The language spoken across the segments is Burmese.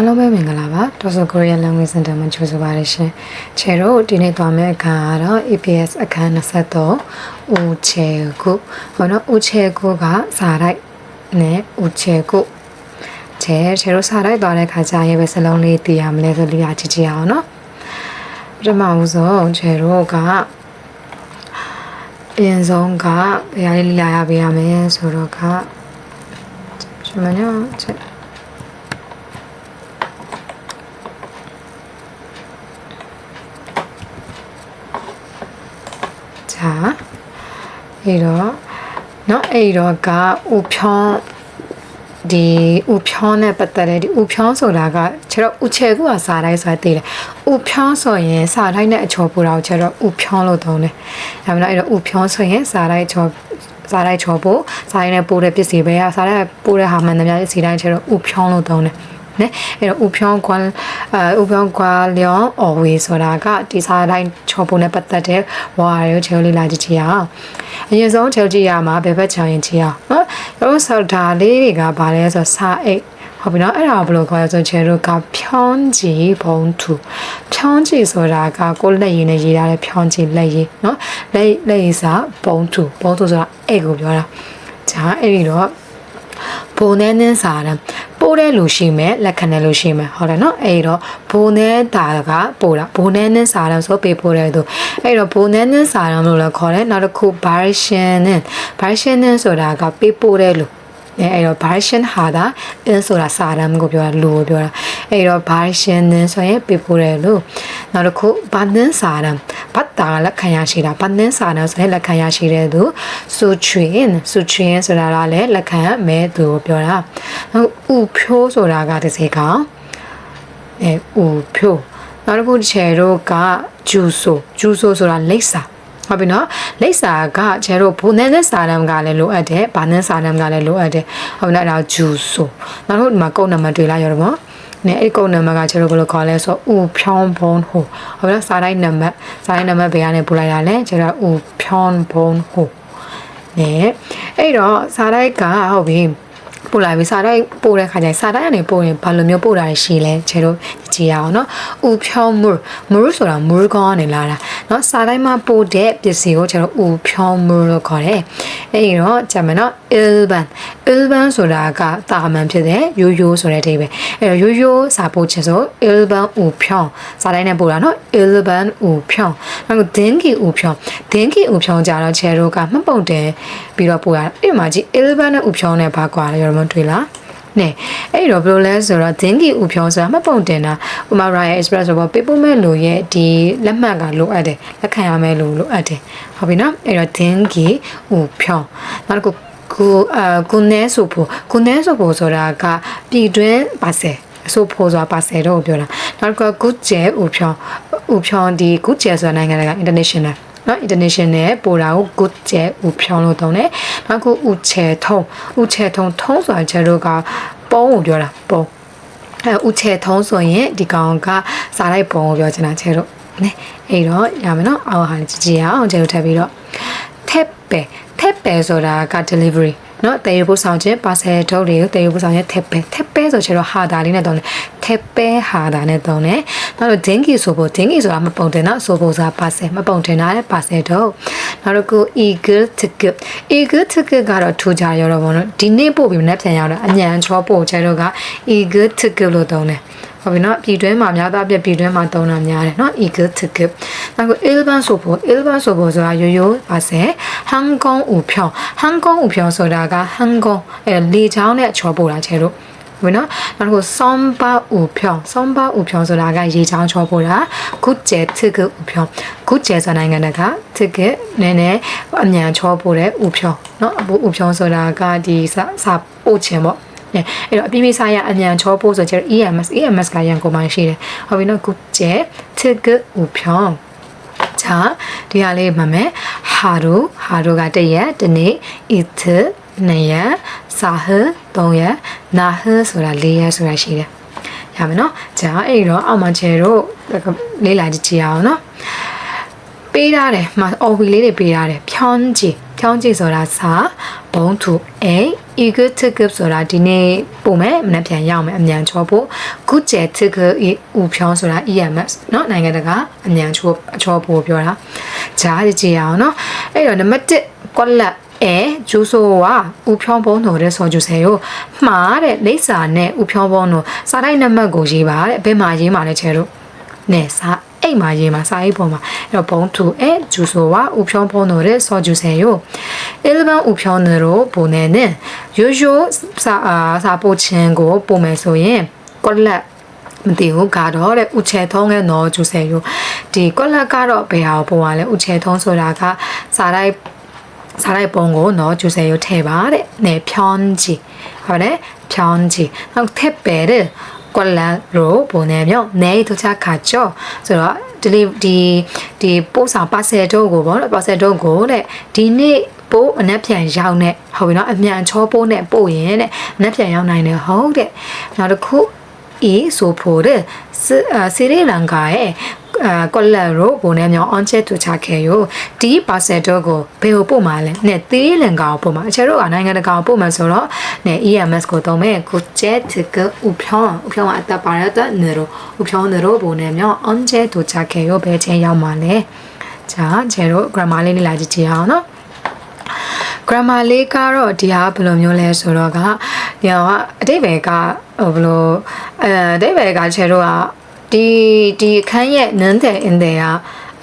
အားလုံးပဲမင်္ဂလာပါတော်ဆို Korean Language Center မှာကြိုဆိုပါရရှင်။ခြေတို့ဒီနေ့သွားမယ့်အခါကတော့ EPS အခန်း23ဦးချေကုဟောနော်ဦးချေကုကစာရိုက်နဲ့ဦးချေကုခြေခြေတို့စာရိုက်သွားတဲ့ခါကျရင်ပဲစလုံးလေးတည်ရမလဲဆိုလေးရချစ်ချစ်အောင်နော်ပထမဦးဆုံးခြေတို့ကအရင်ဆုံးကဘယ်ဟာလေးလာရပေးရမယ်ဆိုတော့ကကျွန်မညချက် 자အဲ့တော့เนาะအဲ့တော့ကဥဖြောင်းဒီဥဖြောင်းနဲ့ပတ်သက်တဲ့ဒီဥဖြောင်းဆိုတာကခြေတော့ဥချေကူကစားတိုင်းဆိုတာသိတယ်ဥဖြောင်းဆိုရင်စားတိုင်းနဲ့အချော်ပူတာကိုခြေတော့ဥဖြောင်းလို့သုံးတယ်ဒါမှမဟုတ်အဲ့တော့ဥဖြောင်းဆိုရင်စားတိုင်းချော်စားတိုင်းချော်ဖို့စားတိုင်းနဲ့ပိုးတဲ့ပစ္စည်းပဲစားတိုင်းပိုးတဲ့ဟာမှန်တယ်များစီတိုင်းခြေတော့ဥဖြောင်းလို့သုံးတယ် နဲအဲ့တော့ဥဖြောင်းကွာအဲဥဖြောင်းကွာလျောင်းအော်ဝေဆိုတာကဒီစားတိုင်းချော်ဖို့နဲ့ပတ်သက်တဲ့ဝါရုပ်ချေလေးလာကြည့်ချင်အောင်အရင်ဆုံးချောကြည့်ရမှာဘယ်ဘက်ချောင်းရင်ကြည့်အောင်နော်တို့ဆောဒါလေးတွေကဘာလဲဆိုစာအိတ်ဟုတ်ပြီနော်အဲ့ဒါဘယ်လိုခေါ်ရဆိုချေတို့ကဖြောင်းကြည့်ဘုံထူဖြောင်းကြည့်ဆိုတာကကိုယ်လက်ရည်နဲ့ရေးထားတဲ့ဖြောင်းကြည့်လက်ရည်နော်လက်လက်ရည်စာဘုံထူဘုံထူဆိုတာအဲ့ကိုပြောတာဂျာအဲ့ဒီတော့ ဘုံနဲ့နင်းစာတယ်ပိုးတဲ့လူရှိမယ်လက်ခံတဲ့လူရှိမယ်ဟုတ်တယ်နော်အဲ့တော့ဘိုးနဲ့တာကပိုးတာဘိုးနဲ့နဲ့စာတယ်ဆိုပေးပိုးတဲ့သူအဲ့တော့ဘိုးနဲ့နဲ့စာတယ်လို့လည်းခေါ်တယ်နောက်တစ်ခု version နဲ့ version နဲ့ဆိုတာကပေးပိုးတဲ့လူ အဲအဲ့တော့ version ဟာတာ in ဆိုတာစာတမ်းကိုပြောတာလူကိုပြောတာအဲ့တော့ version နဲ့ဆိုရင်ပေးပို့တယ်လို့နောက်တစ်ခု button စာတမ်းဘတ်တာလက်ခံရရှိတာ button စာတမ်းဆိုရင်လက်ခံရရှိတဲ့သူ sutrain sutrain ဆိုတာကလည်းလက်ခံမဲသူကိုပြောတာနောက်ဥဖြိုးဆိုတာကတစ်စေကောင်အဲဥဖြိုးနောက်တစ်ခုချေတို့ကဂျူဆိုဂျူဆိုဆိုတာလိပ်စာ ဟုတ်ပြီနော်လိပ်စာကကျဲတို့ဘုံနဲ့တဲ့စာတမ်းကလည်းလိုအပ်တယ်ဗာနဲ့စာတမ်းကလည်းလိုအပ်တယ်ဟုတ်ပြီနော်အဲ့ဒါဂျူဆိုနောက်တို့ဒီမှာကုတ်နံပါတ်တွေ့လာရောတော့နဲ့အဲ့ကုတ်နံပါတ်ကကျဲတို့ဘယ်လိုခေါ်လဲဆိုတော့ဥဖြောင်းဘုံဟိုဟုတ်ပြီနော်စာတိုင်းနံပါတ်စာတိုင်းနံပါတ်ဘယ်ကနေပို့လိုက်တာလဲကျဲတော့ဥဖြောင်းဘုံဟိုနဲ့အဲ့တော့စာတိုင်းကဟုတ်ပြီပို့လိုက်ပြီစာတိုင်းပို့တဲ့ခါကျရင်စာတိုင်းကနေပို့ရင်ဘာလိုမျိုးပို့တာရှိလဲကျဲတို့ ကြည့်ရအောင်နော်ဥဖြောင်းမူမူဆိုတာမူကောင်းကနေလာတာနော်စာတိုင်းမှာပို့တဲ့ပစ္စည်းကိုကျဲတို့ဥဖြောင်းမူလို့ခေါ်တယ်အဲ့ဒီတော့ဂျမန်နော် ilban ilban ဆိုတာကတာမန်ဖြစ်တဲ့ရိုးရိုးဆိုတဲ့အဓိပ္ပာယ်အဲ့တော့ရိုးရိုးစာပို့ချက်ဆို ilban ဥဖြောင်းစာတိုင်းနဲ့ပို့တာနော် ilban ဥဖြောင်းနောက် dingi ဥဖြောင်း dingi ဥဖြောင်းကြတော့ကျဲတို့ကမှတ်ပုံတယ်ပြီးတော့ပို့ရအဲ့မှာကြည့် ilban နဲ့ဥဖြောင်းနဲ့ဘာကွာလဲရောမတွေ့လား နဲ့အဲ့တော့ဘယ်လိုလဲဆိုတော့ dingy ဥဖြောင်းဆိုတာမှတ်ပုံတင်တာဥမာ Royal Express ဆိုတော့ပေးပို့မဲ့လူရဲ့ဒီလက်မှတ်ကလိုအပ်တယ်လက်ခံရမဲ့လူလိုအပ်တယ်ဟုတ်ပြီနော်အဲ့တော့ dingy ဥဖြောင်းနောက်တစ်ခုကိုအာကိုနဲဆိုဖို့ကိုနဲဆိုဖို့ဆိုတာကပြည်တွင်းပါဆယ်အဆိုဖို့ဆိုတာပါဆယ်တော့ပြောတာနောက်တစ်ခုကုကျဲဥဖြောင်းဥဖြောင်းဒီကုကျဲဆိုတာနိုင်ငံတကာ international နော် international ပို့တာကို good ကျဲဥဖြောင်းလို့သုံးတယ်နောက်ခုဥချေထုံဥချေထုံထုံးဆိုတာကျတော့ကပုံးကိုပြောတာပုံးအဲဥချေထုံးဆိုရင်ဒီကောင်ကစားလိုက်ပုံးကိုပြောချင်တာကျဲတော့နဲအဲ့တော့ရမယ်နော်အောက်ဟာကြည့်ကြည့်အောင်ကျဲတို့ထပ်ပြီးတော့ထက်ပဲထက်ပဲဆိုတာက delivery နော်တည်ရဖို့ဆောင်ခြင်းပါဆယ်ထုတ်တွေကိုတည်ရဖို့ဆောင်ခြင်းထက်ပဲထက်ပဲဆိုချင်တော့ဟာတာလေးနဲ့တုံးတယ်ထက်ပဲဟာတာနဲ့တုံးတယ်နောက်တော့ dingy ဆိုဖို့ dingy ဆိုတာမပုံတင်တော့ဆိုဖို့စားပါဆယ်မပုံတင်တာလည်းပါဆယ်ထုတ်နောက်တော့ကို eagle ticket eagle ticket ကတော့ထူကြရတော့ဘောနော်ဒီနေ့ပို့ပြီးမနေ့ပြန်ရောက်တော့အញ្ញံချောပို့ချဲတော့က eagle ticket လို့တုံးတယ် ဟုတ်ပြီနော်ပြည်တွင်းမှာများသောအားဖြင့်ပြည်တွင်းမှာသုံးတာများတယ်နော် eagle ticket နောက်ကို ilban ဆိုဖို့ ilban ဆိုဖို့ဆိုတာရိုးရိုးပါစေဟန်ကောင်ဥဖြောင်းဟန်ကောင်ဥဖြောင်းဆိုတာကဟန်ကောင်အဲလေချောင်းနဲ့ချောပို့တာချဲတို့ဝင်နော်နောက်တစ်ခုဆောင်းပါဥဖြောင်းဆောင်းပါဥဖြောင်းဆိုတာကရေချောင်းချောပို့တာခုကျဲတစ်ကဥဖြောင်းခုကျဲဆိုနိုင်ငံတကာတစ်ကနည်းနည်းအမြန်ချောပို့တဲ့ဥဖြောင်းနော်ဥဖြောင်းဆိုတာကဒီစာစာပို့ခြင်းပေါ့ အဲ့တော့အပြည့်ပြည့်စားရအမြန်ချောပို့ဆိုကျတော့ EMS EMS ကရန်ကုန်မှရှိတယ်ဟုတ်ပြီနော်ခုကျဲတစ်ကဥဖြောင်း자ဒီဟာလေးမှတ်မယ်ဟာရူဟာရူကတရက်တနေ့ it နှစ်ရက်စာဟသုံးရက်နာဟဆိုတာ၄ရက်ဆိုတာရှိတယ်ရမယ်နော်자အဲ့တော့အောက်မှာချဲတော့လေးလာကြည့်ကြည့်အောင်နော်ပေးထားတယ်မှာအော်ဝီလေးတွေပေးထားတယ်ဖြောင်းကြည့်ဖြောင်းကြည့်ဆိုတာစာဘုံသူ A eager to give ဆိုတာဒီနေ့ပုံမယ်မနေ့ပြန်ရောက်မယ်အမြန်ချောဖို့ good ကျ to give ဥဖြောင်းဆိုတာ EMS เนาะနိုင်ငံတကာအမြန်ချောချောဖို့ပြောတာဂျားကြည့်အောင်เนาะအဲ့တော့နံပါတ်1ကွက်လက်အဲကျူဆိုဝါဥဖြောင်းပုံးတော်တဲ့ဆော်ကျူဆယ်ကိုမှားတဲ့လိပ်စာနဲ့ဥဖြောင်းပုံးတော်စာတိုင်းနံပါတ်ကိုရေးပါတဲ့ဘယ်မှာရေးမှာလဲချဲတို့နဲစာ အိမ်မှာရေးမှာစာအိတ်ပေါ်မှာအဲ့တော့ဘုံသူအဲကျူဆိုဝါဥဖြောင်းပုံးတော်တဲ့ဆော်ကျူဆယ်ကို11ဥဖြောင်းတော်ပုံနဲ့နဲ့ရိုးရိုးစာအာစာပို့ချင်းကိုပုံမယ်ဆိုရင်ကွက်လက်မသိဘူးကတော့တဲ့ဥချေထုံးရဲ့နော်ကျူဆယ်ယူဒီကွက်လက်ကတော့ဘယ်ဟာကိုပုံရလဲဥချေထုံးဆိုတာကစာတိုင်းစားလိုက်ပုံကိုနော်ကျူဆယ်ရိုထည့်ပါတဲ့။နေဖြောင်းကြည့်။ဟုတ်တယ်။ဖြောင်းကြည့်။နောက်ထက်ပဲတဲ့ ကွက်လာရိုပုံနေမြောက်နေတို့ချခါကြောဆိုတော့ဒီဒီဒီပို့ဆောင်ပါဆယ်တော့ကိုပေါ့နော်ပါဆယ်တော့ကိုတဲ့ဒီနေ့ပို့အနက်ပြန်ရောက်နေဟုတ်ပြီနော်အမြန်ချောပို့နဲ့ပို့ရင်တဲ့အနက်ပြန်ရောက်နိုင်တယ်ဟုတ်တဲ့နောက်တစ်ခုအေးဆိုဖို့တဲ့စီရီ လန်ကာရဲ့အာကော်လာရိုဘုံနဲ့မြောင်အွန်ချက်တူချခဲ့ရောဒီပါဆယ်တော့ကိုဘယ်ကိုပို့မှာလဲနဲ့သေးလန်ကာကိုပို့မှာအချေတို့ကနိုင်ငံတကာကိုပို့မှာဆိုတော့နဲ့ EMS ကိုတော့မဲ့ကိုချက်တကဥဖြောင်းဥဖြောင်းအတပါရတဲ့နေရောဥဖြောင်းနေရောဘုံနဲ့မြောင်အွန်ချက်တူချခဲ့ရောဘယ်ချင်းရောက်မှာလဲဂျာချေတို့ grammar လေးလေးလာကြည့်ကြအောင်နော် grammar လေးကတော့ဒီဟာဘယ်လိုမျိုးလဲဆိုတော့ကဒီဟာအတိတ်ပဲကဟိုဘယ်လိုအဲအတိတ်ပဲကချေတို့က ဒီဒီအခန်းရဲ့နန်းတယ်အင်တယ်က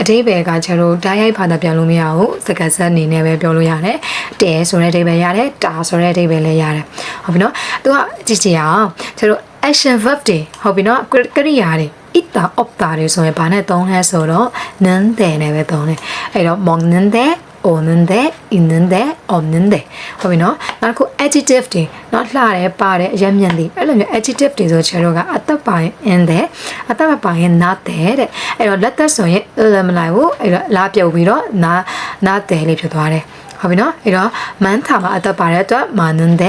အတိဘယ်ကကျွန်တော်ဓာတ်ရိုက်ဖာတာပြန်လို့မရဘူးစကားဆက်အနေနဲ့ပဲပြောလို့ရတယ်တဲဆိုတဲ့အတိဘယ်ရတယ်တာဆိုတဲ့အတိဘယ်လည်းရတယ်ဟုတ်ပြီနော်သူကကြည့်ကြည့်အောင်ကျွန်တော် action verb တွေဟုတ်ပြီနော်ကရိယာတွေ ita opta တွေဆိုရင်ဘာနဲ့သုံးလဲဆိုတော့နန်းတယ်နဲ့ပဲသုံးတယ်အဲ့တော့မောင်နန်းတယ် 오는데 있는데 없는데 ဟုတ်ပြီနော်နောက်တစ်ခု adjective တွေနော်လှတယ်ပါတယ်အရမျက်တွေအဲ့လိုမျိုး adjective တွေဆိုချေတော့ကအသက်ပါရင် in တဲ့အသက်မပါရင် not တဲ့တဲ့အဲ့တော့လက်သက်ဆိုရင် l မလိုက်ဘူးအဲ့တော့လာပြုတ်ပြီးတော့ not not တဲ့လေးဖြစ်သွားတယ်ဟုတ်ပြီနော်အဲ့တော့ man ထာမှာအသက်ပါတဲ့အတွက် 많은데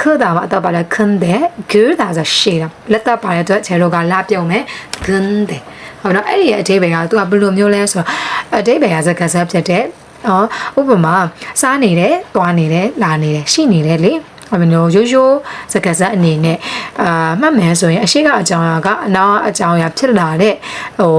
크다မှာအသက်ပါတဲ့ 큰데 길다ဆိုရှည်တာလက်သက်ပါတဲ့အတွက်ချေတော့ကလာပြုတ်မယ် 근데 ဟုတ်နော်အဲ့ဒီအသေးပဲကသူကဘယ်လိုမျိုးလဲဆိုတော့အသေးပဲကစကားဆက်ဖြစ်တဲ့ နော်ဥပမာစားနေတယ်၊သွားနေတယ်၊လာနေတယ်ရှိနေတယ်လေအမလို့ရိုးရိုးစကားစအနေနဲ့အာမှတ်မယ်ဆိုရင်အရှိကအကြောင်းအရာကအနောက်အကြောင်းအရာဖြစ်လာတဲ့ဟို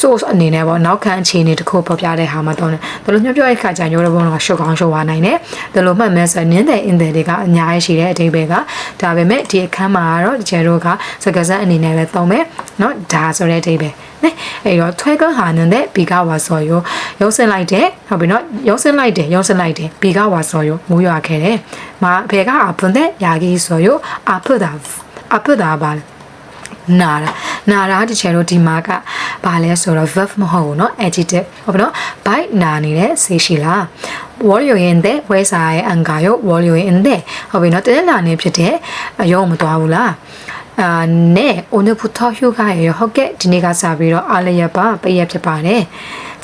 source အနေနဲ့ပေါ့နောက်ခံအခြေအနေတစ်ခုပေါ်ပြတဲ့ဟာမှာတော့တယ်ဒါလိုမျိုးပြောတဲ့ခါကျရင်ရိုးရိုးဘုံကရှုပ်ကောင်းရှုပ်သွားနိုင်တယ်ဒါလိုမှတ်မယ်ဆိုရင်နင်းတဲ့အင်တယ်တွေကအများကြီးရှိတဲ့အဓိပ္ပာယ်ကဒါပေမဲ့ဒီအခန်းမှာကတော့ဒီကျဲတို့ကစကားစအနေနဲ့ပဲသုံးမယ်เนาะဒါဆိုတဲ့အဓိပ္ပာယ် နဲအဲ့တော့ထွဲကဟာနန်တဲ့ဘီကဝါဆော်ယောရုံးစင်လိုက်တယ်ဟုတ်ပြီနော်ရုံးစင်လိုက်တယ်ရုံးစင်လိုက်တယ်ဘီကဝါဆော်ယောမူးရွာခဲ့တယ်မာဘေကအပွန်တဲ့ယာဂီဆော်ယောအဖတာအဖတာပါနာရာနာရာတချေလို့ဒီမှာကဘာလဲဆိုတော့ verb မဟုတ်ဘူးเนาะ adjective ဟုတ်ပြီเนาะ by နာနေတဲ့ဆေးရှိလား warrior ရင်တဲ့ဝဲစာရဲ့အန်ကာယော warrior ရင်တဲ့ဟုတ်ပြီเนาะတဲလာနေဖြစ်တဲ့အယုံမသွားဘူးလား အာနဲ့ 오늘부터 휴가예요 ဟုတ်ကဲ့ဒီနေ့ကစပြီးတော့အားလျက်ပါပိတ်ရက်ဖြစ်ပါတယ်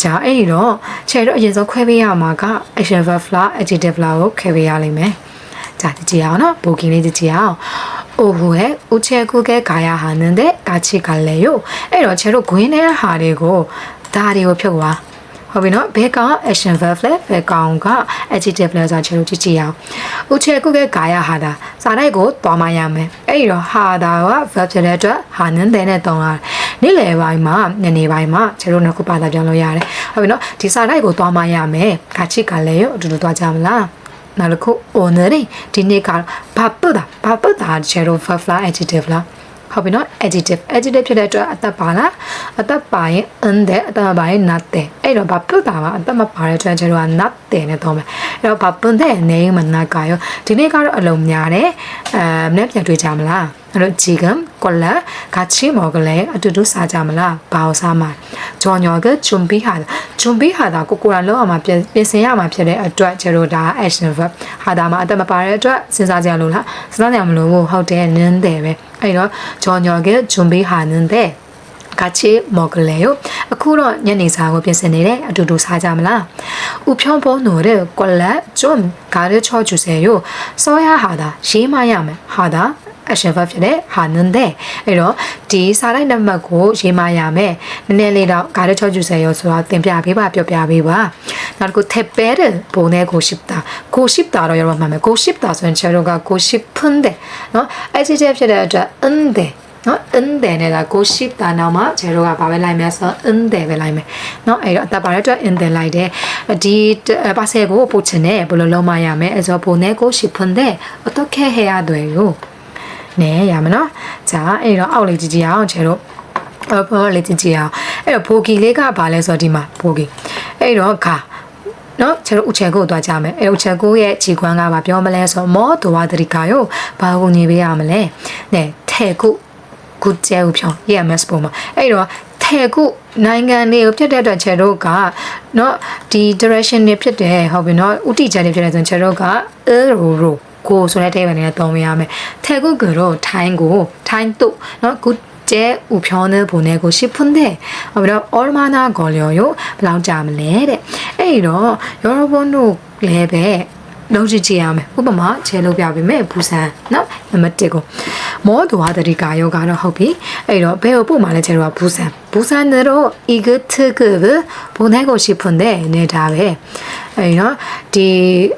ကြာအဲ့ဒီတော့ chair တော့အရင်ဆုံးခွဲပေးရမှာက action verb လား adjective လားကိုခွဲပေးရလိမ့်မယ်자 드디어 보기네 드디어 오후에 우체국에 가야 하는데 같이 갈래 요? 이런 채로 고인의 하리고 다리고 펴고 와. ဟုတ်ပြီနော်ဘဲကောင် action verb လဲဘဲကောင်က adjective လဲဆိုတော့ကျွန်တော်ကြည့်ကြည့်အောင်ဥချေကုကဲဂါရဟာတာစာတိုက်ကိုသွားမှရမယ်အဲ့ဒီတော့ဟာတာက verb ဖြစ်တဲ့အတွက်ဟာနန်းတဲ့နဲ့တုံးလာနေ့လယ်ပိုင်းမှာညနေပိုင်းမှာကျွန်တော်တို့ခုပါလာပြန်လို့ရတယ်ဟုတ်ပြီနော်ဒီစာတိုက်ကိုသွားမှရမယ်ခါချစ်ကလည်းရောအတူတူသွားကြမလားနောက်တစ်ခု owner ဒီနေ့ကဘာပတာဘာပတာချေရော verb လား adjective လား ဟုတ်ပြီနော် adjective adjective ဖြစ်တဲ့အတွက်အသက်ပါလားအသက်ပါရင် in တဲ့အသက်မပါရင် not တဲ့အဲ့တော့ဘာပြုတ်တာပါအသက်မပါတဲ့အတွက်ကျတော့ not တဲ့နဲ့တော့မယ်အဲ့တော့ဘာပွန်တဲ့နေမနာကရောဒီနေ့ကတော့အလုံးများတယ်အဲမနေ့ပြန်တွေ့ကြမလား ငါတို့ဂျီကမ်ကွလကချီမော်ကလေးအတူတူစားကြမလားဘာအောင်စားမှာဂျော်ညော်ကဂျွန်ဘီဟာဂျွန်ဘီဟာတာကိုကိုရာလောက်အောင်မှာပြင်ဆင်ရမှာဖြစ်တဲ့အတွက်ကျတော့ဒါ action verb ဟာတာမှာအသက်မပါတဲ့အတွက်စဉ်းစားကြလို့လားစဉ်းစားကြမလို့ဟုတ်တယ်နင်းတယ်ပဲအဲ့တော့ဂျော်ညော်ကဂျွန်ဘီဟာနင်းတယ်ကချေမော်ကလေးကိုအခုတော့ညနေစာကိုပြင်ဆင်နေတယ်အတူတူစားကြမလားဥဖြောင်းပေါ်နိုတဲ့ကွလက်ဂျွန်ဂါရချောကျူစေယိုစောရဟာတာရေးမရမယ်ဟာတာ action verb ဖြစ်တဲ့ဟာနန်တဲ့အဲ့တော့ဒီစာလိုက်နံပါတ်ကိုရေးမရမယ်နည်းနည်းလေးတော့ဂါရချောကျူဆယ်ရောဆိုတော့သင်ပြပေးပါပြောပြပေးပါနောက်တစ်ခု teper ဘုံနဲ့ကိုရှိတာကိုရှိတာတော့ရောမှမယ်ကိုရှိတာဆိုရင်ကျတော့ကကိုရှိဖွန်းတယ်နော်အဲ့ဒီချက်ဖြစ်တဲ့အတွက်အင်းတယ်နော်အင်းတယ်နဲ့ကကိုရှိတာနောက်မှကျတော့ကဘာပဲလိုက်မလဲဆိုတော့အင်းတယ်ပဲလိုက်မယ်နော်အဲ့တော့အတပါရအတွက်အင်းတယ်လိုက်တယ်ဒီပါဆယ်ကိုပို့ချင်တယ်ဘယ်လိုလုပ်မှရမလဲအဲ့ဆိုဘုံနဲ့ကိုရှိဖွန်းတယ်အတော့ခဲဟဲရတယ်ရော နဲရမယ်နော်ဂျာအဲ့တော့အောက်လေးကြည့်ကြည့်အောင်ချေတို့အောက်ဘောလေးကြည့်ကြည့်အောင်အဲ့တော့ဘိုကီလေးကဘာလဲဆိုတော့ဒီမှာဘိုကီအဲ့တော့ခါနော်ကျွန်တော်ဥချေကိုသွားကြမယ်အဲဥချေကိုရဲ့ခြေခွမ်းကဘာပြောမလဲဆိုတော့မောတဝသတိကာယောဘာကိုညီပေးရမလဲနဲ့ထဲကုကုကျဲဥဖြောင်း EMS ပုံမှာအဲ့တော့ထဲကုနိုင်ငံတွေကိုပြတ်တဲ့အတွက်ခြေတို့ကနော်ဒီ direction တွေဖြစ်တယ်ဟုတ်ပြီနော်ဥတီချက်တွေဖြစ်တယ်ဆိုရင်ခြေတို့က error ကိုဆိုတဲ့တဲ့ပဲနဲ့သုံးရမယ်။태국ကရောထိုင်းကိုထိုင်းတို့နော်ကု제 우편을 보내고 싶은데 어, 얼마나 걸려 요? 블라우자암레 에이러 여러분도 랩에 넣어주지야매 우버마 제로비아비메 부산 나 넘어뜨고 뭐 도와드릴까 요? 가는 허비 에이러 배워보마레 제로와 부산 부산으로 이그 특급을 보내고 싶은데 네 다음에 에이러 디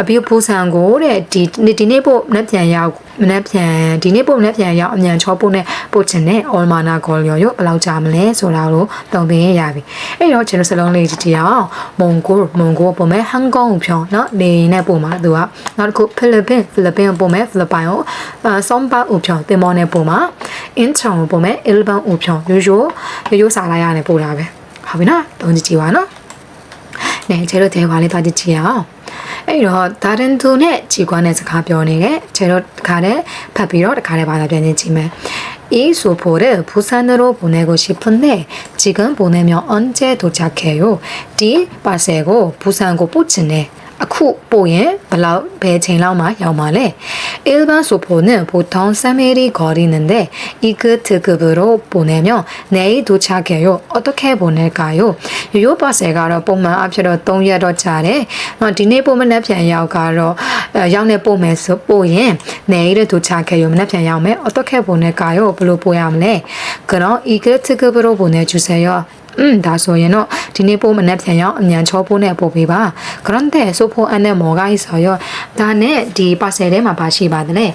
အပြုတ်ဖိုးဆန်ကိုတဲ့ဒီဒီနေ့ပို့မနှက်ပြန်ရောက်မနှက်ပြန်ဒီနေ့ပို့မနှက်ပြန်ရောက်အမြန်ချောပို့နဲ့ပို့ချင်တဲ့ all mana goal ရောရောဘယ်လောက်ကြာမလဲဆိုတာကိုတုံသင်ရရပြီအဲ့တော့ကျွန်တော်စလုံးလေးဒီတရားမွန်ဂိုမွန်ဂိုပို့မဲ့ဟန်ကောင်ဖြောင်းနော်နေနဲ့ပို့မှာသူကနောက်တစ်ခုဖိလစ်ပင်ဖိလစ်ပင်ပို့မဲ့ဖိလစ်ပိုင်ကိုဆွန်ပါဦးဖြောင်းတင်မောနဲ့ပို့မှာအင်ချောင်းပို့မဲ့အီလ်ဘန်ဦးဖြောင်းရိုးရိုးရိုးရိုးစာလိုက်ရနဲ့ပို့တာပဲဟုတ်ပြီနော်တုံးကြည့်ပါနော်နေချေလို့တဲပါလေးတာကြည့်ကြည့်အောင် 이런 다른 돈의 직원에서 가변에게 제로 가래 파비로 가래 받아변이지만 이 수포를 부산으로 보내고 싶은데 지금 보내면 언제 도착해요? 디 빠세고 부산고 부츠네. အခုပို့ရင်ဘယ်လောက်ဘယ်ချိန်လောက်မှရောက်မှာလဲ일반 소포는 보통 3일이 거리는데 이그 특급으로 보내면 내일 도착해요. 어떻게 보낼까요? 요 버스에 가러 보면 앞으로 3일 더 차례. 어, 디네 보면 내편 약 가러 양내 보면서 보ရင်내일 도착해요. 내편 양매 어떻게 보낼까요? 별로 보야면 그럼 이그 특급으로 보내주세요. อืมဒါဆိုရင်တော့ဒီနေ့ပို့မနဲ့ပြန်ရောက်အမြန်ချောပို့နဲ့ပို့ပေးပါ 그런데 소포 안에 뭐가 있어요ဒါနဲ့ဒီပါဆယ်ထဲမှာပါရှိပါတယ်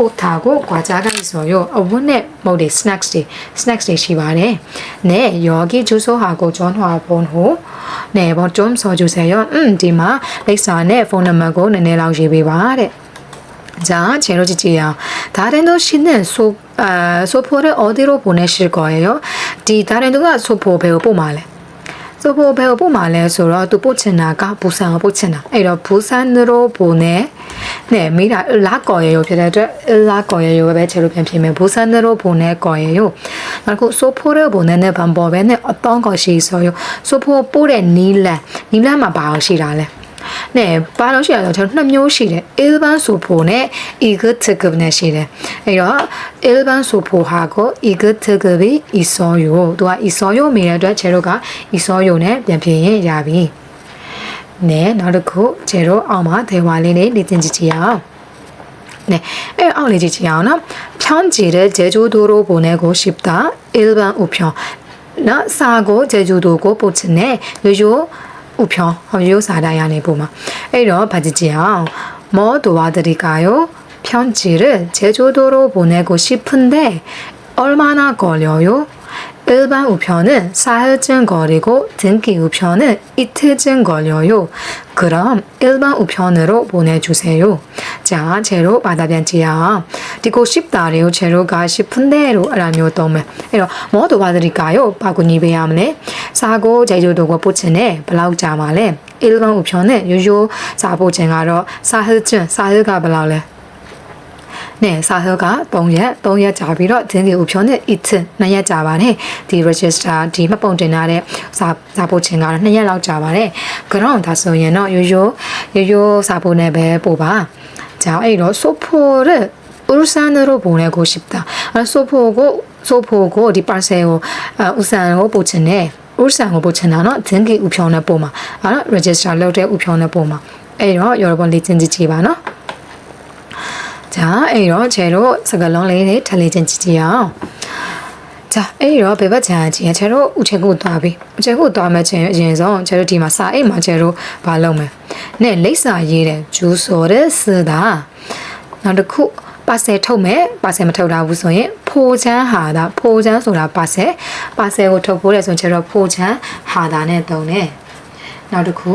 오타고 과자가 있어요 어원에 뭐래 snacks တွေ snacks တွေရှိပါတယ်네 여기 주소하고 전화번호 네뭐좀 써주세요 음ဒီမှာလိပ်စာနဲ့ဖုန်းနံပါတ်ကိုနည်းနည်းလောက်ရေးပေးပါတဲ့ 자, 재료 지지요. 다른 도시는 소, 아, 소포를 어디로 보내실 거예요? ဒီဒါရင်သူကဆိုဖို့ဘယ်ကိုပို့မှာလဲဆိုဖို့ဘယ်ကိုပို့မှာလဲဆိုတော့သူပို့ချင်တာကဘူဆန်ကိုပို့ချင်တာအဲ့တော့ဘူဆန်တို့ဘုံနဲ့နဲ့မိတာလာကော်ရေကိုဖြစ်တဲ့အတွက်လာကော်ရေကိုပဲချေလို့ပြန်ပြင်မယ်ဘူဆန်တို့ဘုံနဲ့ကော်ရေကိုနောက်ခုဆိုဖို့တို့ဘုံနဲ့နဲ့ဗန်ပေါ်ပဲနဲ့အပေါင်းကော်ရှိဆိုရဆိုဖို့ပို့တဲ့နီလန်နီလန်မှာဘာအောင်ရှိတာလဲ နဲ့ဘာလို့ရှိရလဲကျွန်တော်နှစ်မျိုးရှိတယ် Ilban Sopo နဲ့ Eagle Tigger နဲ့ရှိတယ်အဲ့တော့ Ilban Sopo ဟာကို Eagle Tigger ပြီး Isoyo သူက Isoyo မိတဲ့အတွက်ခြေတို့က Isoyo နဲ့ပြန်ပြင်ရရပြီနဲ့နောက်တစ်ခုခြေတို့အောင်မှာဒေဝါလေးနဲ့နေတင်ကြည့်ကြရအောင်네အောက်လေးကြည့်ကြအောင်နော်ဖြောင်းကြည့်တဲ့ဂျေဂျိုဒိုရိုဘုံနဲ့ကိုရှိပတာအီလ်ဘန်ဥဖြောင်းနော်စာကိုဂျေဂျိုဒိုကိုပို့ချင်တယ်ရိုးရိုး ဥဖြောင်းဟောရိုးစာတိုင်းရနေပုံမှာအဲ့တော့ဗာကြည့်ကြည့်အောင်မော도와드릴까요 편지를 제주도로 보내고 싶은데 얼마나 걸려요? 일반 우편은 사흘쯤 걸리고 등기 우편은 이틀쯤 걸려요. 그럼 일반 우편으로 보내주세요. 자, 제로 받아변지야. 디고 싶다래요. 제로가 싶은 대로 라며 떠면. 이러 뭐 도와드릴까요? 바구니 배야면에 사고 제주도고 보치네 블라우 자말에 일반 우편은 요요 사보 쟁하러 사흘쯤 사흘가 블라우래. 네, 사흘가 3ရက်3ရက်ကြာပြီးတော့တင်းဒီဥဖြောနဲ့ it 2ရက်ကြာပါတယ်ဒီ register ဒီမှတ်ပုံတင်ထားတဲ့စာစာပို့ခြင်းကတော့2ရက်လောက်ကြာပါတယ် ground ဒါဆိုရင်တော့ရိုးရိုးရိုးရိုးစာပို့နဲ့ပဲပို့ပါ자အဲ့တော့ 소포를 울산으로 보내고 싶다 아, 소포고 소포고 디 parcelကို울산ကိုပို့ခြင်းနဲ့울산ကိုပို့ခြင်းတာเนาะတင်းဒီဥဖြောနဲ့ပို့မှာအဲ့တော့ register လုပ်တဲ့ဥဖြောနဲ့ပို့မှာအဲ့တော့ 여러분 လေ့ကျင့်ကြည့်ကြပါเนาะ 자အဲ့တော့ကျဲတို့စကလုံးလေးတွေထပ်လေးချင်းကြည့်ကြည့်အောင်자အဲ့တော့ဘေဘချာကြီးကျဲတို့ဥချက်ကိုသွားပြီဥချက်ကိုသွားမှချင်းအရင်ဆုံးကျဲတို့ဒီမှာစာအိတ်မှာကျဲတို့ဘာလုပ်မလဲနဲ့လိပ်စာရေးတယ်ဂျူးဆိုတဲ့စတာနောက်တစ်ခုပါဆယ်ထုတ်မယ်ပါဆယ်မထုတ်တာဘူးဆိုရင်ဖိုချမ်းဟာတာဖိုချမ်းဆိုတာပါဆယ်ပါဆယ်ကိုထုတ်ဖို့လဲဆိုရင်ကျဲတို့ဖိုချမ်းဟာတာနဲ့တုံးတယ်နောက်တစ်ခု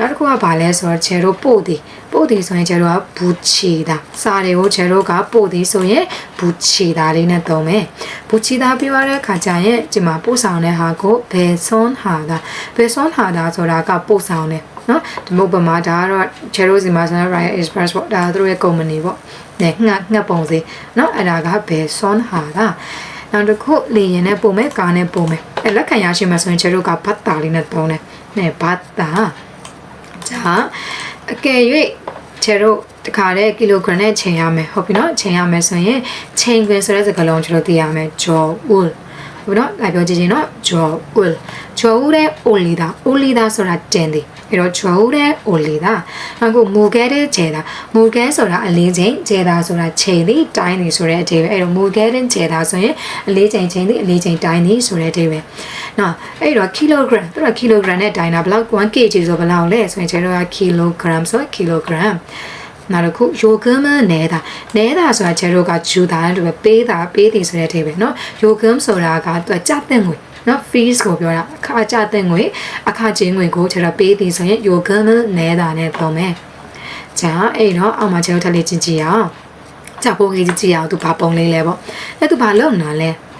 နောက်တစ်ခုကဘာလဲဆိုတော့ကျဲတို့ပို့သည်ပို့သည်ဆိုရင်ကျဲတို့ကဘူချီတာစာတွေကိုကျဲတို့ကပို့သည်ဆိုရင်ဘူချီတာလေးနဲ့တုံးမယ်ဘူချီတာပြောရတဲ့အခါကျရင်ဒီမှာပို့ဆောင်တဲ့ဟာကိုဘယ်ဆွန်ဟာတာဘယ်ဆွန်ဟာတာဆိုတာကပို့ဆောင်တယ်နော်ဒီမုတ်ပမာဒါကတော့ Chero စီမှာဆိုတော့ Riot Express ပေါ့ဒါသူတို့ရဲ့ company ပေါ့နဲ့ငှက်ငှက်ပုံစီနော်အဲ့ဒါကဘယ်ဆွန်ဟာတာနောက်တစ်ခုလေရင်နဲ့ပုံမဲ့ကားနဲ့ပုံမဲ့အဲ့လက်ခံရရှိမှဆိုရင် Chero ကဘတ်တာလေးနဲ့တုံးတယ်နဲ့ဘတ်တာ ဒါအကယ်၍ခြေတို့တခါတည်းကီလိုဂရမ်နဲ့ချိန်ရမယ်ဟုတ်ပြီနော်ချိန်ရမယ်ဆိုရင်ချိန်ခွင်ဆိုတဲ့စကားလုံးကျွန်တော်သိရမယ် jaw wool ဟုတ်ပြီနော်လာပြောကြည့်ချင်းနော် jaw wool jaw wool တဲ့ olida olida ဆိုတာတင်တယ် ပြီးတော့ချောတဲ့အိုလီတာအခုမူခဲတဲ့ခြေတာမူခဲဆိုတာအလေးချိန်ခြေတာဆိုတာခြေသည်တိုင်းနေဆိုတဲ့အဓိပ္ပာယ်အဲ့တော့မူခဲတဲ့ခြေတာဆိုရင်အလေးချိန်ချိန်သည်အလေးချိန်တိုင်းနေဆိုတဲ့အဓိပ္ပာယ်နော်အဲ့တော့ kilogram သူက kilogram နဲ့တိုင်းတာဘလောက် 1kg ဆိုဘလောက်လဲဆိုရင်ခြေတော့ kilogram ဆို kilogram နောက်တစ်ခုယောဂမ်မနေတာနေတာဆိုတာခြေတော့ကဂျူတာလို့ပဲပေးတာပေးတယ်ဆိုတဲ့အဓိပ္ပာယ်နော်ယောဂမ်ဆိုတာကသူကကြက်တဲ့ငွေ နော် fees ကိုပြောတာအခါကျတဲ့ငွေအခါချင်းငွေကိုကျွန်တော်ပေးသည်ဆိုရင် your government နဲ့တာနဲ့ပုံမယ်။ကြာအဲ့တော့အောက်မှာကျွန်တော်ထပ်လေးကြည့်ကြည့်အောင်။ကြာပိုးကြီးကြည့်ကြည့်အောင်သူဘာပုံလေးလဲပေါ့။အဲ့သူဘာလုပ်နာလဲ။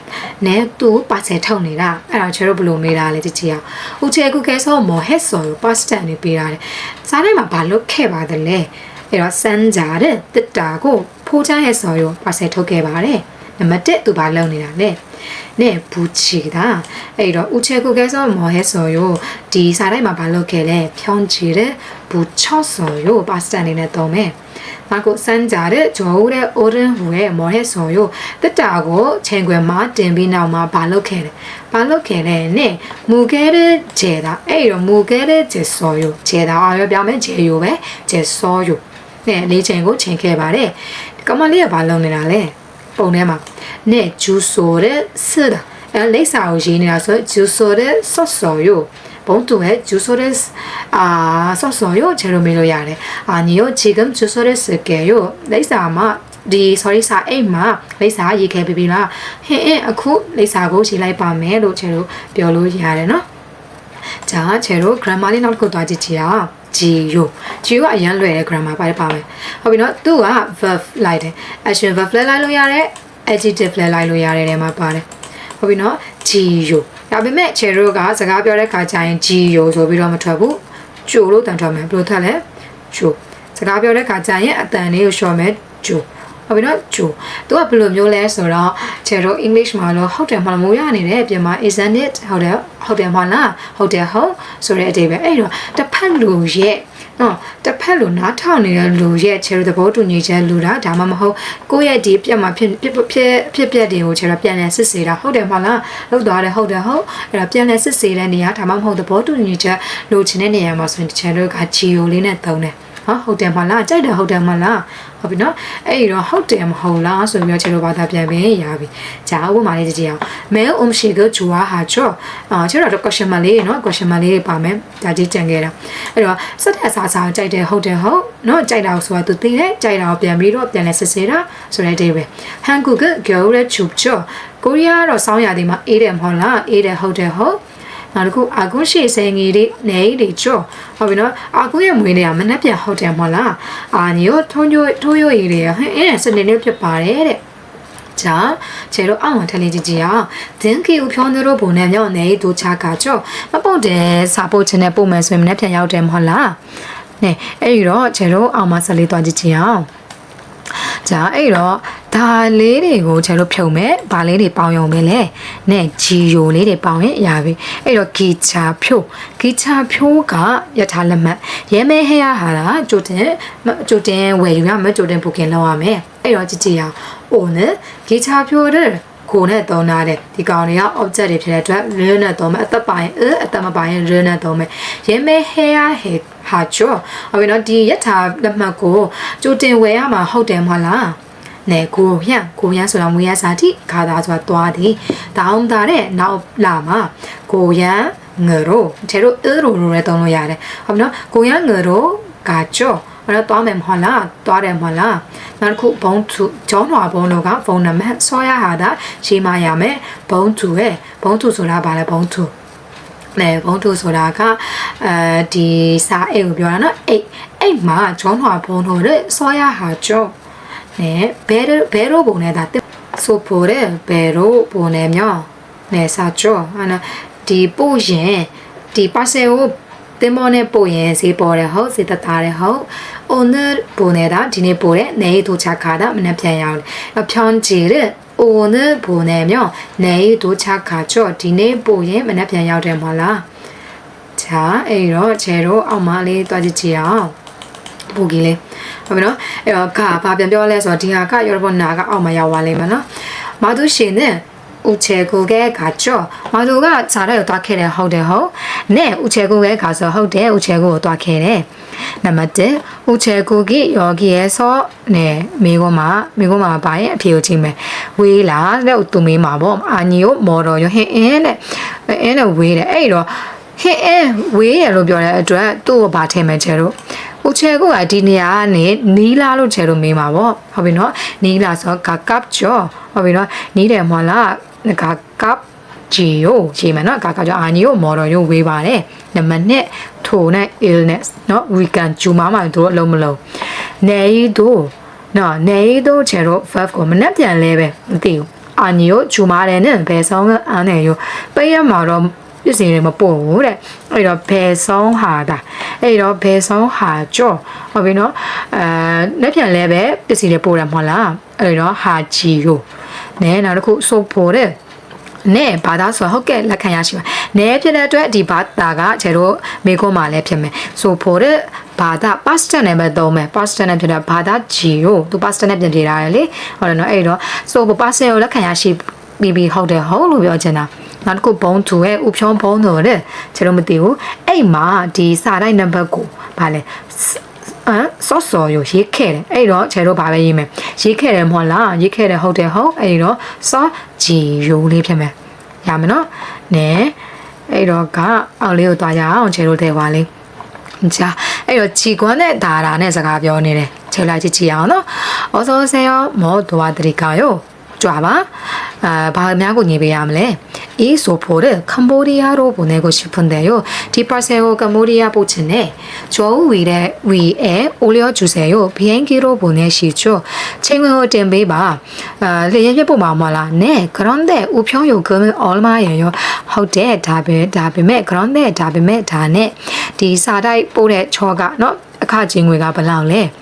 နဲ့သူပါဆယ်ထုတ်နေတာအဲ့ဒါချေတို့ဘလို့မေးတာလဲကြည်ကြည်အောင်ဦးချေကုကဲဆောမော်ဟက်ဆော်ကိုပါစတန်နေပေးတာလေစားတိုင်းမှာဘာလုပ်ခဲ့ပါသလဲအဲ့တော့စန်းကြတဲ့တစ်တာကိုဖိုးချမ်းဟက်ဆော်ကိုပါဆယ်ထုတ်ခဲ့ပါတယ် နံပါတ်1သူဘာလုပ်နေတာလဲနဲ့ဘူချီတာအဲ့တော့ဦးချေကိုကဲဆိုမော်ဟဲဆိုရိုဒီစာတိုင်းမှာဘာလုပ်ခဲ့လဲဖြောင်းချီတဲ့ဘူချော့ဆိုရိုပါစတန်နေနဲ့သုံးမယ်မကုစန်းကြတဲ့ဂျော်ဦးတဲ့ Orange ဟူရဲ့မော်ဟဲဆိုရိုတက်တာကိုချိန်ခွင်မှာတင်ပြီးနောက်မှာဘာလုပ်ခဲ့လဲဘာလုပ်ခဲ့လဲနဲ့မူခဲတဲ့ဂျေတာအဲ့တော့မူခဲတဲ့ဂျေဆိုရိုဂျေတာအော်ရပြောင်းမယ်ဂျေယိုပဲဂျေဆိုရိုနဲ့လေးချိန်ကိုချိန်ခဲ့ပါတယ်ကမလေးကဘာလုပ်နေတာလဲ ထဲမှာနဲ့ဂျူဆိုတဲ့စစ်တာအဲလိပ်စာကိုရေးနေတာဆိုဂျူဆိုတဲ့ဆော့ဆော်ယိုဘုံတူရဲ့ဂျူဆိုတဲ့အာဆော့ဆော်ယိုချေလို့မေးလို့ရတယ်အာညီရော지금ဂျူဆိုတဲ့စကေယိုလိပ်စာမှာဒီ sorry စာအိမ်မှာလိပ်စာရေးခဲ့ပြီပြီလားဟင်းအင်းအခုလိပ်စာကိုရေးလိုက်ပါမယ်လို့ချေလို့ပြောလို့ရတယ်နော်じゃあချေတို့ grammar လေးနောက်တစ်ခုသွားကြည့်ချင်အောင် GU GU ကအရန်လွယ်တဲ့ grammar ပါတယ်ပါမယ်ဟုတ်ပြီနော်သူက verb လိုက်တယ် action verb လည်းလိုက်လို့ရတယ် adjective လည်းလိုက်လို့ရတယ်ထဲမှာပါတယ်ဟုတ်ပြီနော် GU ဒါပေမဲ့ချေတို့ကစကားပြောတဲ့ခါကျရင် GU ဆိုပြီးတော့မထွက်ဘူးဂျိုလို့တန်ထွက်မယ်ဘယ်လိုထွက်လဲဂျိုစကားပြောတဲ့ခါကျရင်အတန်လေးကိုလျှော့မယ်ဂျို ဟုတ်ပြီနော်ဂျိုသူကဘယ်လိုမျိုးလဲဆိုတော့ချေတို့ English မှာလို့ဟုတ်တယ်မလားမိုးရနေတယ်ပြင်မှာ isn't it ဟုတ်တယ်ဟုတ်တယ်မလားဟုတ်တယ်ဟုတ်ဆိုတဲ့အတိပဲအဲ့တော့တစ်ဖက်လူရဲ့နော်တစ်ဖက်လူနားထောင်နေတဲ့လူရဲ့ချေတို့သဘောတူညီချက်လူတာဒါမှမဟုတ်ကိုယ့်ရဲ့ဒီပြက်မှာဖြစ်ဖြစ်ဖြစ်ဖြစ်ပြက်တွေကိုချေတို့ပြန်လည်စစ်ဆေးတာဟုတ်တယ်မလားလောက်သွားတယ်ဟုတ်တယ်ဟုတ်အဲ့တော့ပြန်လည်စစ်ဆေးတဲ့နေရာဒါမှမဟုတ်သဘောတူညီချက်လိုချင်တဲ့နေရာမှာဆိုရင်ချေတို့ကဂျီယိုလေးနဲ့သုံးတယ် ဟာဟုတ်တယ်မလားကြိုက်တယ်ဟုတ်တယ်မလားဟုတ်ပြီနော်အဲ့ဒီတော့ဟုတ်တယ်မဟုတ်လားဆိုပြီးတော့ခြေလိုဘာသာပြန်ပြန်ရပြီဂျာဥပမာလေးကြည့်ကြည့်အောင်မဲအုံရှိကဂျူဟာဟာချောအာခြေတော့ question mark လေးနော် question mark လေးပါမယ်ဒါကြီးကြံခဲ့တာအဲ့တော့စက်တဲ့အစားအစာကြိုက်တယ်ဟုတ်တယ်ဟုတ်နော်ကြိုက်တာဆိုတာသူသိတယ်ကြိုက်တာကိုပြန်ပြီးတော့ပြန်လဲစစ်ဆေးတာဆိုတဲ့ day ပဲဟန်ကူကဂယ်ရဲချူချောကိုရီးယားတော့စောင်းရသည်မှာအေးတယ်မဟုတ်လားအေးတယ်ဟုတ်တယ်ဟုတ် နောက်တစ်ခုအာကုရှိစင်ငီတွေနေတွေချို့ဟုတ်ပြီနော်အာကုရဲ့မွေးနေရမနှက်ပြဟုတ်တယ်မဟုတ်လားအာညိုထုံးချိုးထိုးရိုးရီတွေဟင်းအဲ့စနေနေ့ဖြစ်ပါတယ်တဲ့ကြာခြေတော့အောင်ထလင်းကြီးကြီးအောင်ဒင်းကီဦးဖြောင်းတို့ဘုံနဲ့မြောက်နေတို့ချာကကြော့မပုတ်တယ်စာပုတ်ခြင်းနဲ့ပုံမှန်ဆိုရင်မနေ့ပြန်ရောက်တယ်မဟုတ်လားနဲအဲ့ဒီတော့ခြေတော့အောင်မဆက်လေးသွားကြည့်ကြအောင် ။ကြာအဲ့တော့ဒါလေးတွေကိုကျတို့ဖြုံမဲ့ဗာလေးတွေပေါင်းရုံပဲလေ။နဲ့ဂျီယိုလေးတွေပေါင်းရင်ရပြီ။အဲ့တော့ဂီချာဖြိုးဂီချာဖြိုးကယထာလက်မှတ်ရဲမဲဟဲရဟာတာကြိုတင်ကြိုတင်ဝယ်ယူရမယ်ကြိုတင် booking လုပ်ရမယ်။အဲ့တော့ကြည့်ကြည့်ရအောင်။အိုနဲ့ဂီချာဖြိုးတဲ့ ကိုနဲ့သုံးထားတယ်ဒီကောင်တွေက object တွေဖြစ်တဲ့အတွက် real နဲ့သုံးမယ်အသက်ပါရင်အအသက်မပါရင် real နဲ့သုံးမယ်ရင်းမဲ hair hair ဟာကျော်ဟုတ်ပြီနော်ဒီယထာလက်မှတ်ကိုကြိုတင်ဝယ်ရမှာဟုတ်တယ်မဟုတ်လားနဲကိုရန်ကိုရန်ဆိုတာမူရစာတိခါသာဆိုတာသွားတယ်ဒါအောင်တာတဲ့နောက်လာမှာကိုရန်ငရိုကျတို့အရိုရိုလည်းသုံးလို့ရတယ်ဟုတ်ပြီနော်ကိုရန်ငရိုကကျော် အဲ့တော့သွားမယ်မဟုတ်လားသွားတယ်မဟုတ်လားနောက်တစ်ခုဘုံသူဂျောင်းတော်ဘုံတော်ကဖုန်းနံပါတ်ဆောရဟာတာရေးမရမယ်ဘုံသူရဲ့ဘုံသူဆိုတာဘာလဲဘုံသူလဲဘုံသူဆိုတာကအဲဒီစာအိတ်ကိုပြောတာနော်အိတ်အိတ်မှာဂျောင်းတော်ဘုံတော်ရဲ့ဆောရဟာကျော်နဲ့ဘဲဘဲရိုဘုံနဲ့ဒါဆိုဖို့တဲ့ဘဲရိုဘုံနဲ့မြောင်းနဲ့စာကျော်ဟာနော်ဒီပို့ရင်ဒီ parcel ကို တင်မောနဲ့ပို့ရင်ဈေးပေါ်တယ်ဟုတ်ဈေးသက်သာတယ်ဟုတ် owner ပို့နေတာဒီနေ့ပို့တယ်နေထိုချခါတာမနှက်ပြန်ရအောင်အဖြောင်းကြည့်တဲ့ owner ပို့နေမြောနေထိုချခါချော့ဒီနေ့ပို့ရင်မနှက်ပြန်ရောက်တယ်မဟုတ်လားချာအဲ့တော့ခြေတော့အောက်မလေးတွားကြည့်ချင်အောင်ပို့ကြီးလေးဟုတ်ပြီနော်အဲ့တော့ကဘာပြန်ပြောလဲဆိုတော့ဒီဟာကရောဘနာကအောက်မရောက်သွားလိမ့်မယ်နော်မာသူရှင်နဲ့ 우체국에 갔죠. 마도가 자라요 딱ခဲ့တယ်ဟုတ်တယ်ဟုတ်။네 우체국에 가서ဟုတ်တယ်우체국ကို딱ခဲ့တယ်။နံပါတ်1우체국이 여기에서 네မိကုန်းမှာမိကုန်းမှာပါရင်အဖြေကိုကြည့်မယ်။ဝေးလားတဲ့သူမေးမှာပေါ့။အာညီကိုမော်တော်ရဟင်းအင်းတဲ့အင်းနဲ့ဝေးတယ်။အဲ့တော့ဟင်းအင်းဝေးရလို့ပြောတဲ့အတွက်သူ့ကိုဗာထည့်မယ်ချဲတို့။ဦးချဲကဒီနေရာကနေနီးလာလို့ချဲလို့မေးမှာပေါ့။ဟုတ်ပြီနော်။နီးလာဆိုကကပ်ချောဟုတ်ပြီနော်။နီးတယ်မဟုတ်လား။ ကကပ်ဂျီယိုဂျီမနော်ကကကြောင့်အာနီယိုမော်ဒယ်ယိုဝေးပါတယ်နံပါတ်1ထိုနဲ့ illness နော် we can ဂျူမာမှာတို့အလုံးမလုံးနေရီတို့နော်နေရီတို့ချေတော့ verb ကိုမနှက်ပြန်လဲပဲမသိဘူးအာနီယိုဂျူမာတယ်နဲ့ဘယ်ဆောင်ကအာနေယိုပိတ်ရမှာတော့ပစ္စည်းတွေမပို့ဘူးတဲ့အဲ့တော့ဘယ်ဆောင်ဟာတာအဲ့တော့ဘယ်ဆောင်ဟာကြောဟုတ်ပြီနော်အဲလက်ပြန်လဲပဲပစ္စည်းတွေပို့တယ်မဟုတ်လားအဲ့တော့ဟာဂျီယို နဲနောက်တစ်ခုဆိုဖို့တဲ့နဲ့ဘာသာဆိုဟုတ်ကဲ့လက်ခံရရှိပါနဲဖြစ်တဲ့အတွက်ဒီဘာသာကကျတို့မိခွန်းမှာလည်းဖြစ်မယ်ဆိုဖို့တဲ့ဘာသာ past tense နဲ့ပဲသုံးမယ် past tense နဲ့ဖြစ်တဲ့ဘာသာ G ကိုသူ past tense နဲ့ပြင်ပြထားတယ်လေဟုတ်တယ်နော်အဲ့တော့ဆိုဖို့ past tense ကိုလက်ခံရရှိပြီးပြီးဟုတ်တယ်ဟုတ်လို့ပြောချင်တာနောက်တစ်ခုဘုံသူရဲ့ဥဖြောင်းဘုံသူတဲ့ကျတို့မသိဘူးအဲ့မှာဒီစာတိုင်းနံပါတ်ကိုဗာလဲ ဟမ်ဆော့ဆော်ရောရေးခဲ့တယ်အဲ့တော့ချဲတို့ဘာပဲရေးမယ်ရေးခဲ့တယ်မဟုတ်လားရေးခဲ့တယ်ဟုတ်တယ်ဟုတ်အဲ့တော့ဆော့ဂျီယိုလေးဖြစ်မယ်ရမယ်နော်နဲအဲ့တော့ကအောက်လေးကိုသွားရအောင်ချဲတို့ထည့်ပါလေးကြာအဲ့တော့ခြေခွန်းနဲ့ဒါရာနဲ့စကားပြောနေတယ်ခြေလိုက်ကြည့်ကြည့်အောင်နော်အော်ဆိုဆေယောမောဒွာတရီကာယော ကြွာပါအာဘာများကိုညင်ပေးရမလဲ이 소포를 캄보디아로 보내고 싶은데요. 뒷발새우 캄보디아 보츠네. 저 위에 위에 올려주세요. 비행기로 보내시죠. 챙은 땡베바. 아, 레연예 보마마라. 네. 그런데 우편 요금은 얼마예요?ဟုတ်တယ်ဒါပဲဒါပေမဲ့ ground နဲ့ဒါပေမဲ့ဒါနဲ့ဒီစာတိုက်ပို့တဲ့ချောကเนาะ 직무가 발라올래.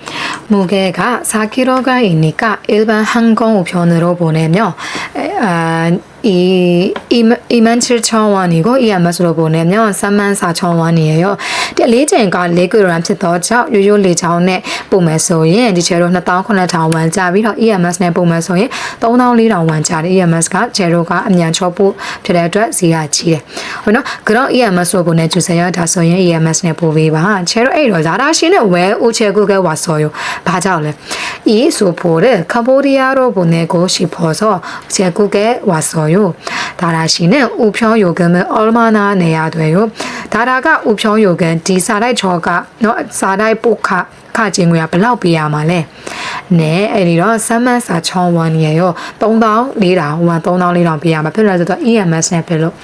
무게가 4kg이니까 일반 항공우편으로 보내며 에, 아, 이 27,000원이고 EMS로 보내면 34,000원이에요. ဒီလေးချိန်က4 kg ဖြစ်တော့ကြောင့်ရိုးရိုးလေးချောင်းနဲ့ပုံမယ်ဆိုရင်ဒီချေတော့2900ဝန်းကြပြီးတော့ EMS နဲ့ပုံမယ်ဆိုရင်3400ဝန်းကြတယ် EMS ကချေတော့ကအမြန်ချောဖို့ဖြစ်တဲ့အတွက်ဈေးကကြီးတယ်။ဟုတ်နော်။ကြောင့် EMS ကိုပုံနဲ့ကျူစရဒါဆိုရင် EMS နဲ့ပို့ပေးပါ။ချေတော့အဲ့တော့ဇာတာရှင်းနဲ့ဝဲဦးချေကုကဲဝါဆိုရဘာကြောင့်လဲ။이 소포를 캄보디아로 보내고 싶어서 제국에 왔어 요. 다라시는 우편 요금을 얼마나 내야 돼요? 다라가 우편 요금 디 사라이 저가 너 사라이 포카 카징우야 ဘယ်လောက်ပေးရမှာလဲ။နဲအဲ့ဒီတော့34,000ဝန်းရေရော3400ဝန်း3400ပေးရမှာဖြစ်လို့ဆိုတော့ EMS နဲ့ဖြစ်လို့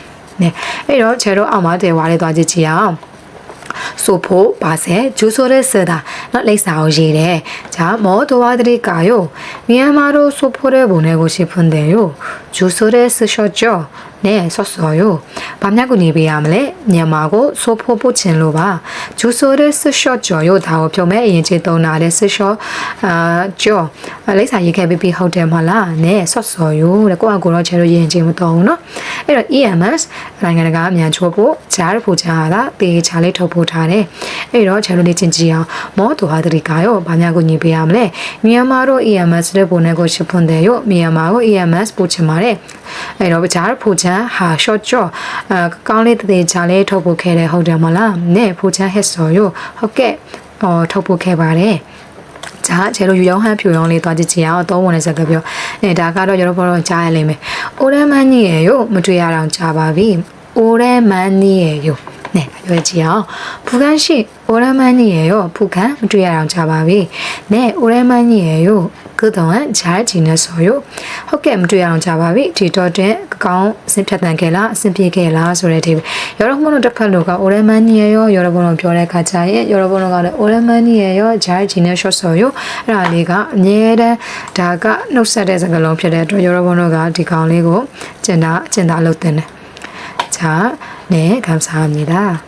နဲအဲ့တော့ခြေတော့အောက်မှာတဲဝါလေးသွားကြည့်ကြည့်အောင်။ ဆိုဖို့ပါစေဂျူဆိုရဲဆတာနော်လိပ်စာကိုရေးတယ်။ဂျာမောဒဝါဒရီကာယိုမြန်မာတို့ဆိုဖို့တဲ့ဘုံတွေကိုရှိဖွင့်တယ်ယိုဂျူဆိုရဲဆရှော့ကျော် နဲ့ဆော့ဆော်ရို။ဘာမြကူနေပေးရမလဲ။မြန်မာကိုဆိုဖို့ပို့ချင်လို့ပါ။ဂျူဆိုတဲ့ဆရှော့ကျော်ရိုဒါကိုဖြုံမဲ့အရင်ချေသုံးတာတဲ့ဆရှော့အာကျော်လိမ့်စာရေးခဲ့ပြီးပြီးဟုတ်တယ်မဟုတ်လား။နဲ့ဆော့ဆော်ရိုတဲ့ကိုကကိုတော့ချဲလို့ရင်ချေမတော်ဘူးနော်။အဲ့တော့ EMS နိုင်ငံတကာအမြန်ချိုးဖို့ဂျားရဖို့ဂျားတာတေချာလေးထုတ်ဖို့ထားတယ်။အဲ့တော့ချဲလို့လေ့ကျင့်ကြည့်အောင်မောတူဟာတရီကာရောဘာမြကူညီပေးရမလဲ။မြန်မာတို့ EMS တဲ့ပုံနဲ့ကိုရှင်းဖွင့်တယ်ရောမြန်မာကို EMS ပို့ချင်ပါတယ်။အဲ့တော့ဂျားရဖို့ဂျားမ်းဟာ short ကြော့အကောင်းလေးတည်ချာလေးထုတ်ဖို့ခဲ့တယ်ဟုတ်တယ်မလားနဲ့ဖို့ချမ်း hit ဆိုရောဟုတ်ကဲ့ဟောထုတ်ဖို့ခဲ့ပါတယ်ဂျာကျဲလို့ယူရောင်းဟန်ဖြူရောင်းလေးသွားကြည့်ကြည့်အောင်အသုံးဝင်တဲ့စကားပြောအဲဒါကတော့ရောဘောတော့ကြားရလိမ့်မယ်။အိုရဲမန်းကြီးရဲ့ရုပ်မတွေ့ရတော့ကြားပါပြီ။အိုရဲမန်းကြီးရဲ့ရုပ်နဲ့ပြောကြည့်အောင်ဖူခန်းရှိအိုရဲမန်းကြီးရဲ့ရုပ်ဖူခန်းမတွေ့ရတော့ကြားပါပြီ။နဲ့အိုရဲမန်းကြီးရဲ့ရု ပ်ကတော့ဂျာချီနဲ့ဆိုရုပ်ဟုတ်ကဲ့မတွေ့ရအောင်ကြားပါပြီ။ဒီတော့တဲ့ကောင်းအဆင်ဖြတ်တန်ခဲ့လားအဆင်ပြေခဲ့လားဆိုတဲ့ဒီရောတော့မလို့တစ်ဖက်လို့ကအိုရဲမန်းကြီးရဲ့ရောရောတော့ဘုံပြောတဲ့ခါကျရင်ရောတော့ဘုံကလည်းအိုရဲမန်းကြီးရဲ့ရောဂျာချီနဲ့ short ဆိုရုပ်အဲ့ဒါလေးကအမြဲတမ်းဒါကနှုတ်ဆက်တဲ့စကားလုံးဖြစ်တဲ့အတွက်ရောတော့ဘုံတို့ကဒီကောင်လေးကိုကျင်တာကျင်တာလုပ်တင်တယ်။자 네, 감사합니다.